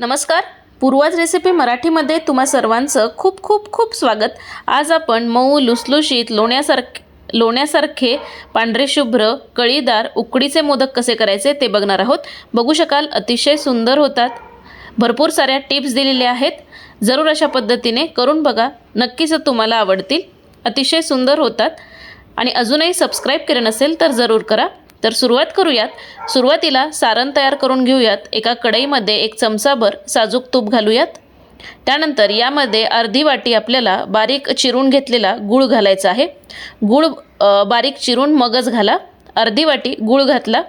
नमस्कार. पूर्वाज रेसिपी मराठीमध्ये तुम्हा सर्वांचं खूप खूप खूप स्वागत. आज आपण मऊ लुसलुशीत लोण्यासारखे लोण्यासारखे पांढरे शुभ्र कळीदार उकडीचे मोदक कसे करायचे ते बघणार आहोत. बघू शकाल अतिशय सुंदर होतात. भरपूर साऱ्या टिप्स दिलेल्या आहेत. जरूर अशा पद्धतीने करून बघा. नक्कीच तुम्हाला आवडतील. अतिशय सुंदर होतात. आणि अजूनही सबस्क्राईब केलं नसेल तर जरूर करा. तर सुरुवात करूयात. सुरुवातीला सारण तयार करून घेऊयात. एका कढईमध्ये एक चमचाभर साजूक तूप घालूयात. त्यानंतर यामध्ये अर्धी वाटी आपल्याला बारीक चिरून घेतलेला गूळ घालायचा आहे. गूळ बारीक चिरून मगच घाला. अर्धी वाटी गूळ घातला.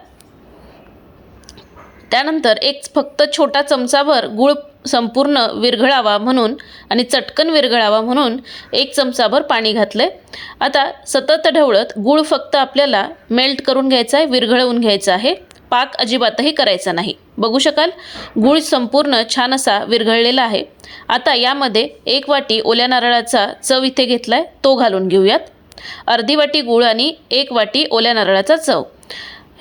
त्यानंतर एक फक्त छोटा चमचाभर गूळ संपूर्ण विरघळावा म्हणून आणि चटकन विरघळावा म्हणून एक चमचाभर पाणी घातलं आहे आता सतत ढवळत गूळ फक्त आपल्याला मेल्ट करून घ्यायचा आहे विरघळवून घ्यायचा आहे. पाक अजिबातही करायचा नाही. बघू शकाल? गूळ संपूर्ण छान असा विरघळलेला आहे. आता यामध्ये एक वाटी ओल्या नारळाचा चव इथे घेतला आहे तो घालून घेऊयात. अर्धी वाटी गूळ आणि एक वाटी ओल्या नारळाचा चव.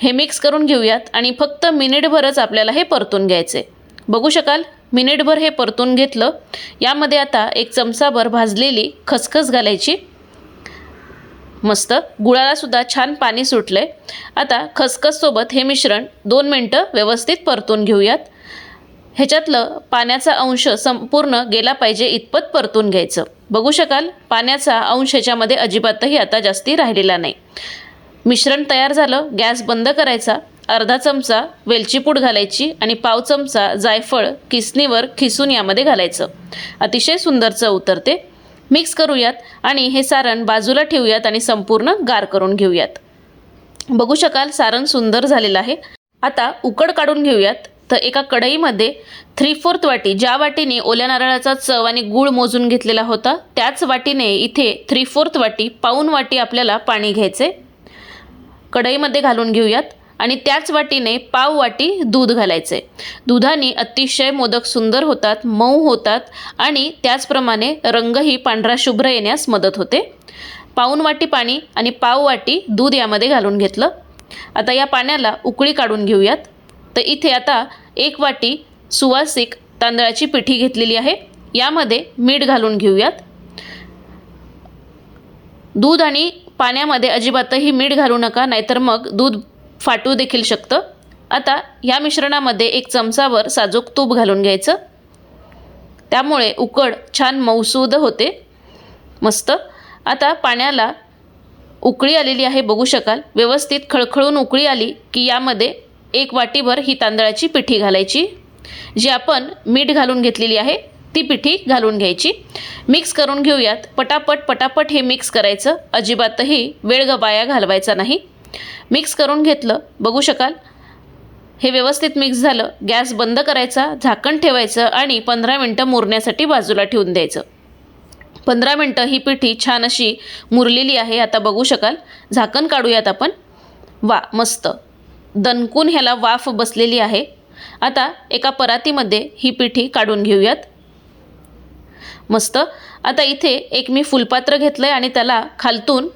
हे मिक्स करून घेऊयात आणि फक्त मिनिटभरच आपल्याला हे परतून घ्यायचे बघू शकाल? मिनिटभर हे परतून घेतलं. यामध्ये आता एक चमचाभर भाजलेली खसखस घालायची. मस्त. गुळालासुद्धा छान पाणी सुटलंय. आता खसखससोबत हे मिश्रण दोन मिनटं व्यवस्थित परतून घेऊयात. ह्याच्यातलं पाण्याचा अंश संपूर्ण गेला पाहिजे इतपत परतून घ्यायचं. बघू शकाल पाण्याचा अंश ह्याच्यामध्ये अजिबातही आता जास्ती राहिलेला नाही. मिश्रण तयार झालं गॅस बंद करायचा. अर्धा चमचा वेलची पूड घालायची आणि पाव चमचा जायफळ किसनीवर खिसून यामध्ये घालायचं. अतिशय सुंदर चव उतरते मिक्स करूयात आणि हे सारण बाजूला ठेवूयात आणि संपूर्ण गार करून घेऊयात. बघू शकाल सारण सुंदर झालेलं आहे. आता उकड काढून घेऊयात. तर एका कढईमध्ये थ्री फोर्थ वाटी ज्या वाटीने ओल्या नारळाचा चव आणि गूळ मोजून घेतलेला होता त्याच वाटीने इथे थ्री फोर्थ वाटी पाऊन वाटी आपल्याला पाणी घ्यायचे कढईमध्ये घालून घेऊयात. आणि त्याच वाटीने पाव वाटी दूध घालायचे. दुधाने अतिशय मोदक सुंदर होतात मऊ होतात आणि त्याचप्रमाणे रंगही पांढरा शुभ्र येण्यास मदत होते. पाऊन वाटी पाणी आणि पाव वाटी दूध यामध्ये घालून घेतलं. आता या पाण्याला उकळी काढून घेऊयात. तर इथे आता एक वाटी सुवासिक तांदळाची पिठी घेतलेली आहे. यामध्ये मीठ घालून घेऊयात. दूध आणि पाण्यामध्ये अजिबातही मीठ घालू नका नाहीतर मग दूध फाटू देखील शकतं. आता ह्या मिश्रणामध्ये एक चमचावर साजूक तूप घालून घ्यायचं. त्यामुळे उकड छान मौसूद होते. मस्त. आता पाण्याला उकळी आलेली आहे बघू शकाल. व्यवस्थित खळखळून उकळी आली की यामध्ये एक वाटीभर ही तांदळाची पिठी घालायची. जी आपण मीठ घालून घेतलेली आहे ती पिठी घालून घ्यायची. मिक्स करून घेऊयात. पटापट पटापट हे मिक्स करायचं. अजिबातही वेळ गबाया घालवायचा नाही. मिक्स करून घेतलं. बघू शकाल. हे व्यवस्थित मिक्स झालं. गॅस बंद करायचा झाकण ठेवायचं आणि पंधरा मिनटं मुरण्यासाठी बाजूला ठेवून द्यायचं. पंधरा मिनटं ही पिठी छान अशी मुरलेली आहे. आता बघू शकाल. झाकण काढूयात आपण. वा मस्त. दणकून ह्याला वाफ बसलेली आहे. आता एका परातीमध्ये ही पिठी काढून घेऊयात. मस्त. आता इथे एक मी फुलपात्र घेतलं आहे आणि त्याला खालतून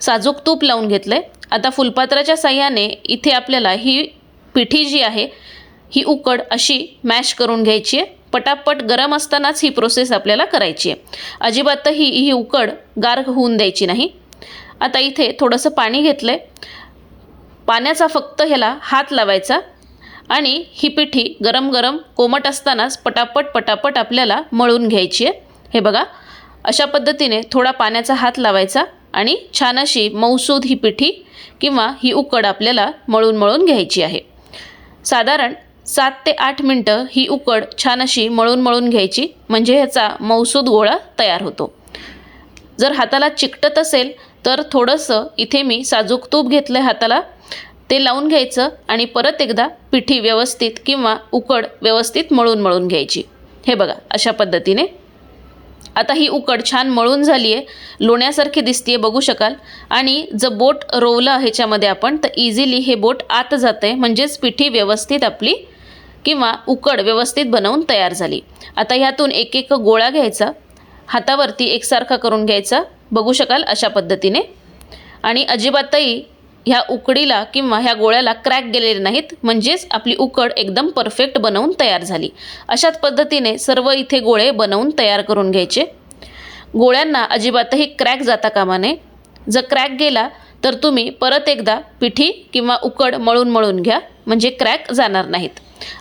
साजूक तूप लावून घेतलं आहे आता फुलपात्राच्या साह्याने इथे आपल्याला ही पिठी जी आहे ही उकड अशी मॅश करून घ्यायची आहे. पटापट गरम असतानाच ही प्रोसेस आपल्याला करायची आहे. अजिबातही ही उकड गार होऊन द्यायची नाही. आता इथे थोडंसं पाणी घेतलं आहे पाण्याचा फक्त ह्याला हात लावायचा आणि ही पिठी गरम गरम कोमट असतानाच पटापट पटापट आपल्याला मळून घ्यायची आहे. हे बघा अशा पद्धतीने थोडा पाण्याचा हात लावायचा. आणि छान अशी मऊसूद ही पिठी किंवा ही उकड आपल्याला मळून मळून घ्यायची आहे. साधारण सात ते आठ मिनटं ही उकड छान अशी मळून मळून घ्यायची म्हणजे ह्याचा मौसूद गोळा तयार होतो. जर हाताला चिकटत असेल तर थोडंसं इथे मी साजूक तूप घेतलं आहे हाताला. ते लावून घ्यायचं आणि परत एकदा पिठी व्यवस्थित किंवा उकड व्यवस्थित मळून मळून घ्यायची. हे बघा अशा पद्धतीने आता ही उकड छान मळून झाली आहे लोण्यासारखी दिसते बघू शकाल. आणि जर बोट रोवलं ह्याच्यामध्ये आपण तर इझिली हे बोट आत जातं आहे म्हणजेच पिठी व्यवस्थित आपली किंवा उकड व्यवस्थित बनवून तयार झाली. आता ह्यातून एक एक गोळा घ्यायचा. हातावरती एकसारखा करून घ्यायचा. बघू शकाल अशा पद्धतीने. आणि अजिबातही ह्या उकडीला किंवा ह्या गोळ्याला क्रॅक गेलेले नाहीत म्हणजेच आपली उकड एकदम परफेक्ट बनवून तयार झाली. अशाच पद्धतीने सर्व इथे गोळे बनवून तयार करून घ्यायचे. गोळ्यांना अजिबातही क्रॅक जाता कामा नये. जर क्रॅक गेला तर तुम्ही परत एकदा पिठी किंवा उकड मळून मळून घ्या म्हणजे क्रॅक जाणार नाहीत.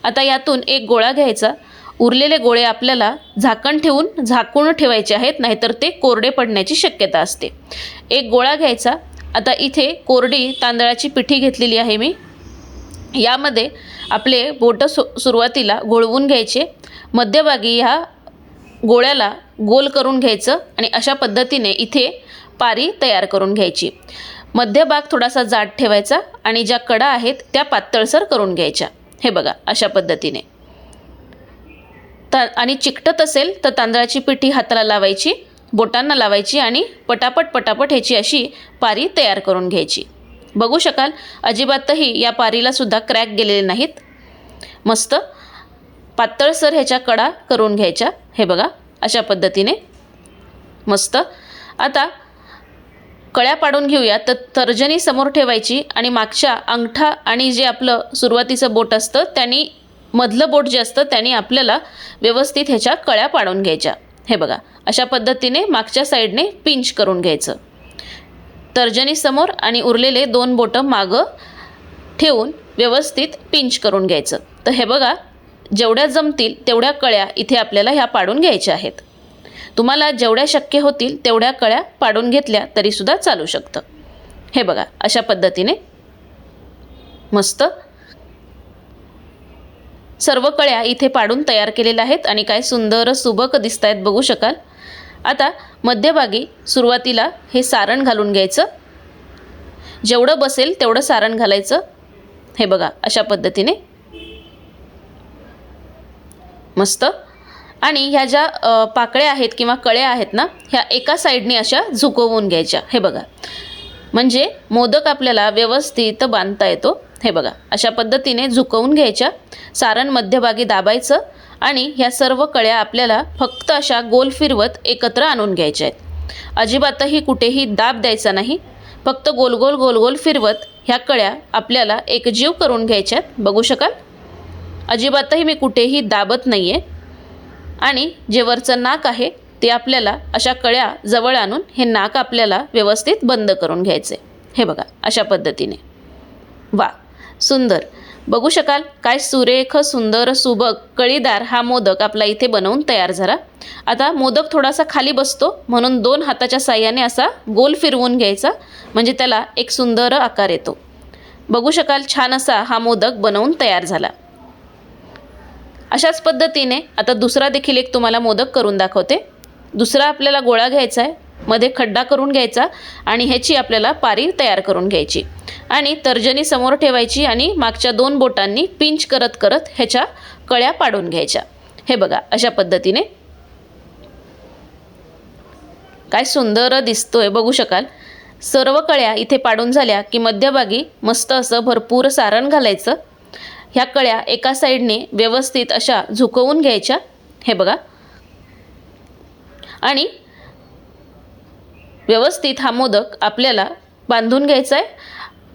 आता यातून एक गोळा घ्यायचा. उरलेले गोळे आपल्याला झाकण ठेवून झाकून ठेवायचे आहेत नाहीतर ते कोरडे पडण्याची शक्यता असते. एक गोळा घ्यायचा. आता इथे कोरडी तांदळाची पिठी घेतलेली आहे मी. यामध्ये आपले बोटं सु सुरुवातीला गोळवून घ्यायचे मध्यभागी ह्या गोळ्याला गोल करून घ्यायचं आणि अशा पद्धतीने इथे पारी तयार करून घ्यायची. मध्यभाग थोडासा जाड ठेवायचा आणि ज्या कडा आहेत त्या पातळसर करून घ्यायच्या. हे बघा अशा पद्धतीने. ता आणि चिकटत असेल तर तांदळाची पिठी हाताला लावायची. बोटांना लावायची आणि पटापट पटापट ह्याची अशी पारी तयार करून घ्यायची. बघू शकाल अजिबातही या पारीला सुद्धा क्रॅक गेलेले नाहीत. मस्त. पातळसर ह्याच्या कडा करून घ्यायच्या. हे बघा अशा पद्धतीने. मस्त. आता कळ्या पाडून घेऊया. तर तर्जनी समोर ठेवायची आणि मागच्या अंगठा आणि जे आपलं सुरुवातीचं बोट असतं त्यांनी मधलं बोट जे असतं त्यांनी आपल्याला व्यवस्थित ह्याच्या कळ्या पाडून घ्यायच्या. हे बघा अशा पद्धतीने मागच्या साईडने पिंच करून घ्यायचं. तर्जनी समोर आणि उरलेले दोन बोटं मागं ठेवून व्यवस्थित पिंच करून घ्यायचं. तर हे बघा जेवढ्या जमतील तेवढ्या कळ्या इथे आपल्याला ह्या पाडून घ्यायच्या आहेत. तुम्हाला जेवढ्या शक्य होतील तेवढ्या कळ्या पाडून घेतल्या तरीसुद्धा चालू शकतं. हे बघा अशा पद्धतीने मस्त सर्व कळ्या इथे पाडून तयार केलेल्या आहेत आणि काय सुंदर सुबक दिसत आहेत बघू शकाल. आता मध्यभागी सुरुवातीला हे सारण घालून घ्यायचं. जेवढं बसेल तेवढं सारण घालायचं. हे बघा अशा पद्धतीने. मस्त. आणि ह्या ज्या पाकळ्या आहेत किंवा कळ्या आहेत ना ह्या एका साईडने अशा झुकवून घ्यायच्या. हे बघा. म्हणजे मोदक आपल्याला व्यवस्थित बांधता येतो. हे बघा अशा पद्धतीने झुकवून घ्यायच्या सारण मध्यभागी दाबायचं आणि ह्या सर्व कळ्या आपल्याला फक्त अशा गोल फिरवत एकत्र आणून घ्यायच्या आहेत. अजिबातही कुठेही दाब द्यायचा नाही फक्त गोल गोल गोल गोल फिरवत ह्या कळ्या आपल्याला एकजीव करून घ्यायच्यात बघू शकाल? अजिबातही मी कुठेही दाबत नाही आहे आणि जे वरचं नाक आहे ते आपल्याला अशा कळ्या जवळ आणून हे नाक आपल्याला व्यवस्थित बंद करून घ्यायचे हे बघा अशा पद्धतीने. वा सुंदर. बघू शकाल काय सुरेख सुंदर सुबक कळीदार हा मोदक आपला इथे बनवून तयार झाला. आता मोदक थोडासा खाली बसतो म्हणून दोन हाताच्या साह्याने असा गोल फिरवून घ्यायचा म्हणजे त्याला एक सुंदर आकार येतो. बघू शकाल छान असा हा मोदक बनवून तयार झाला. अशाच पद्धतीने आता दुसरा देखील एक तुम्हाला मोदक करून दाखवते. दुसरा आपल्याला गोळा घ्यायचा आहे. मध्ये खड्डा करून घ्यायचा आणि ह्याची आपल्याला पारी तयार करून घ्यायची. आणि तर्जनी समोर ठेवायची आणि मागच्या दोन बोटांनी पिंच करत करत ह्याच्या कळ्या पाडून घ्यायच्या. हे बघा अशा पद्धतीने. काय सुंदर दिसतोय बघू शकाल. सर्व कळ्या इथे पाडून झाल्या की मध्यभागी मस्त असं भरपूर सारण घालायचं. ह्या कळ्या एका साईडने व्यवस्थित अशा झुकवून घ्यायच्या. हे बघा. आणि व्यवस्थित हा मोदक आपल्याला बांधून घ्यायचा आहे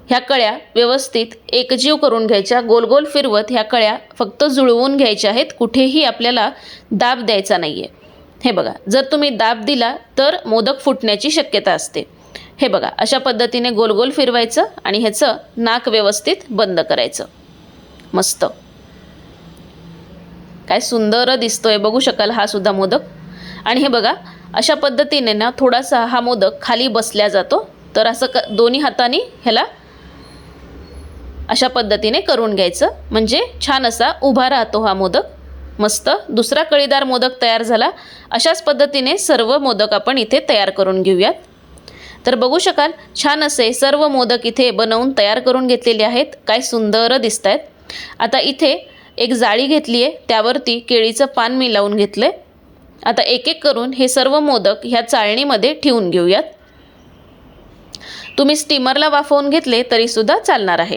ह्या कळ्या व्यवस्थित एकजीव करून घ्यायच्या. गोल गोल फिरवत ह्या कळ्या फक्त जुळवून घ्यायच्या आहेत. कुठेही आपल्याला दाब द्यायचा नाही आहे हे बघा जर तुम्ही दाब दिला तर मोदक फुटण्याची शक्यता असते. हे बघा अशा पद्धतीने गोल गोल फिरवायचं आणि ह्याचं नाक व्यवस्थित बंद करायचं. मस्त. काय सुंदर दिसतोय. बघू शकाल हा सुद्धा मोदक. आणि हे बघा अशा पद्धतीने ना थोडासा हा मोदक खाली बसल्या जातो. तर असं क दोन्ही हाताने ह्याला अशा पद्धतीने करून घ्यायचं. म्हणजे छान असा उभा राहतो हा मोदक. मस्त दुसरा कळीदार मोदक तयार झाला. अशाच पद्धतीने सर्व मोदक आपण इथे तयार करून घेऊयात. तर बघू शकाल छान असे सर्व मोदक इथे बनवून तयार करून घेतलेले आहेत. काय सुंदर दिसत आहेत आता इथे एक जाळी घेतली आहे त्यावरती केळीचं पान मी लावून घेतलं आहे आता एक एक करून हे सर्व मोदक ह्या चाळणीमध्ये ठेवून घेऊयात. तुम्ही स्टीमरला वाफवून घेतले तरीसुद्धा चालणार आहे.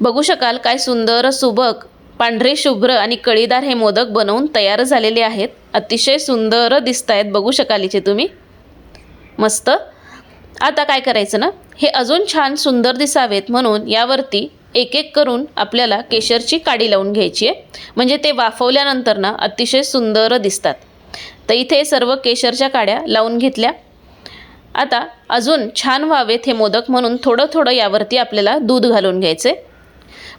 बघू शकाल काय सुंदर सुबक पांढरे शुभ्र आणि कळीदार हे मोदक बनवून तयार झालेले आहेत. अतिशय सुंदर दिसत आहेत बघू शकाल इथे तुम्ही. मस्त. आता काय करायचं ना? हे अजून छान सुंदर दिसावेत म्हणून यावरती एक एक करून आपल्याला केशरची काडी लावून घ्यायची आहे. म्हणजे ते वाफवल्यानंतर ना अतिशय सुंदर दिसतात. तर इथे सर्व केशरच्या काड्या लावून घेतल्या. आता अजून छान व्हावेत हे मोदक म्हणून थोडं थोडं यावरती आपल्याला दूध घालून घ्यायचे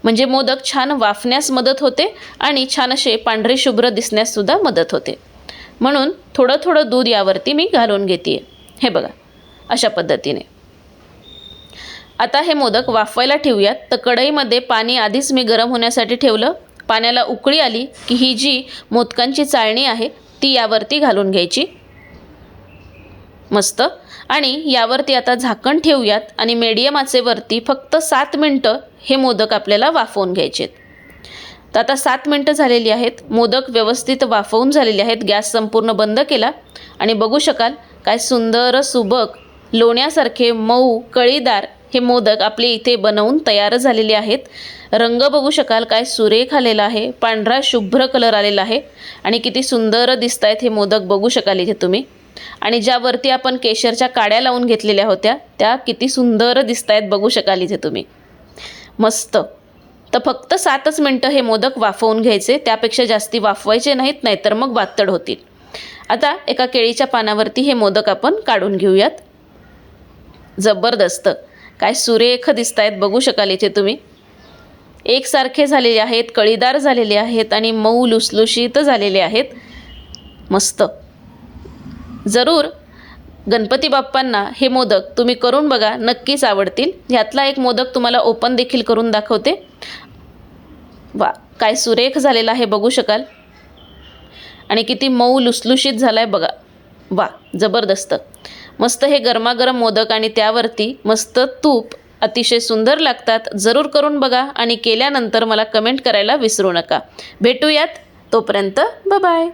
म्हणजे मोदक छान वाफण्यास मदत होते आणि छान असे पांढरे शुभ्र दिसण्याससुद्धा मदत होते. म्हणून थोडं थोडं दूध यावरती मी घालून घेते हे बघा अशा पद्धतीने. आता हे मोदक वाफवायला ठेवूयात. तर कढईमध्ये पाणी आधीच मी गरम होण्यासाठी ठेवलं. पाण्याला उकळी आली की ही जी मोदकांची चाळणी आहे ती यावरती घालून घ्यायची. मस्त. आणि यावरती आता झाकण ठेवूयात आणि मीडियम आचेवरती फक्त सात मिनटं हे मोदक आपल्याला वाफवून घ्यायचे आहेत तर आता सात मिनटं झालेली आहेत. मोदक व्यवस्थित वाफवून झालेले आहेत. गॅस संपूर्ण बंद केला. आणि बघू शकाल काय सुंदर सुबक लोण्यासारखे मऊ कळीदार हे मोदक आपले इथे बनवून तयार झालेले आहेत. रंग बघू शकाल काय सुरेख आलेला आहे. पांढरा शुभ्र कलर आलेला आहे. आणि किती सुंदर दिसत आहेत हे मोदक बघू शकाल इथे तुम्ही. आणि ज्यावरती आपण केशरच्या काड्या लावून घेतलेल्या होत्या त्या किती सुंदर दिसत आहेत बघू शकाल इथे तुम्ही. मस्त. तर फक्त सातच मिनटं हे मोदक वाफवून घ्यायचे. त्यापेक्षा जास्ती वाफवायचे नाहीत नाहीतर मग वातड होतील. आता एका केळीच्या पानावरती हे मोदक आपण काढून घेऊयात. जबरदस्त. काय सुरेख दिसत आहेत बघू शकाल इथे तुम्ही. एकसारखे झालेले आहेत कळीदार झालेले आहेत आणि मऊ लुसलुशीत झालेले आहेत. मस्त. जरूर गणपती बाप्पांना हे मोदक तुम्ही करून बघा नक्कीच आवडतील. ह्यातला एक मोदक तुम्हाला ओपन देखील करून दाखवते. वा काय सुरेख झालेला आहे बघू शकाल. आणि किती मऊ लुसलुशीत झाला आहे बघा. वा जबरदस्त. मस्त हे गरमागरम मोदक आणि त्यावरती मस्त तूप अतिशय सुंदर लागतात. जरूर करून बघा आणि केल्यानंतर मला कमेंट करायला विसरू नका. भेटूयात तोपर्यंत बाय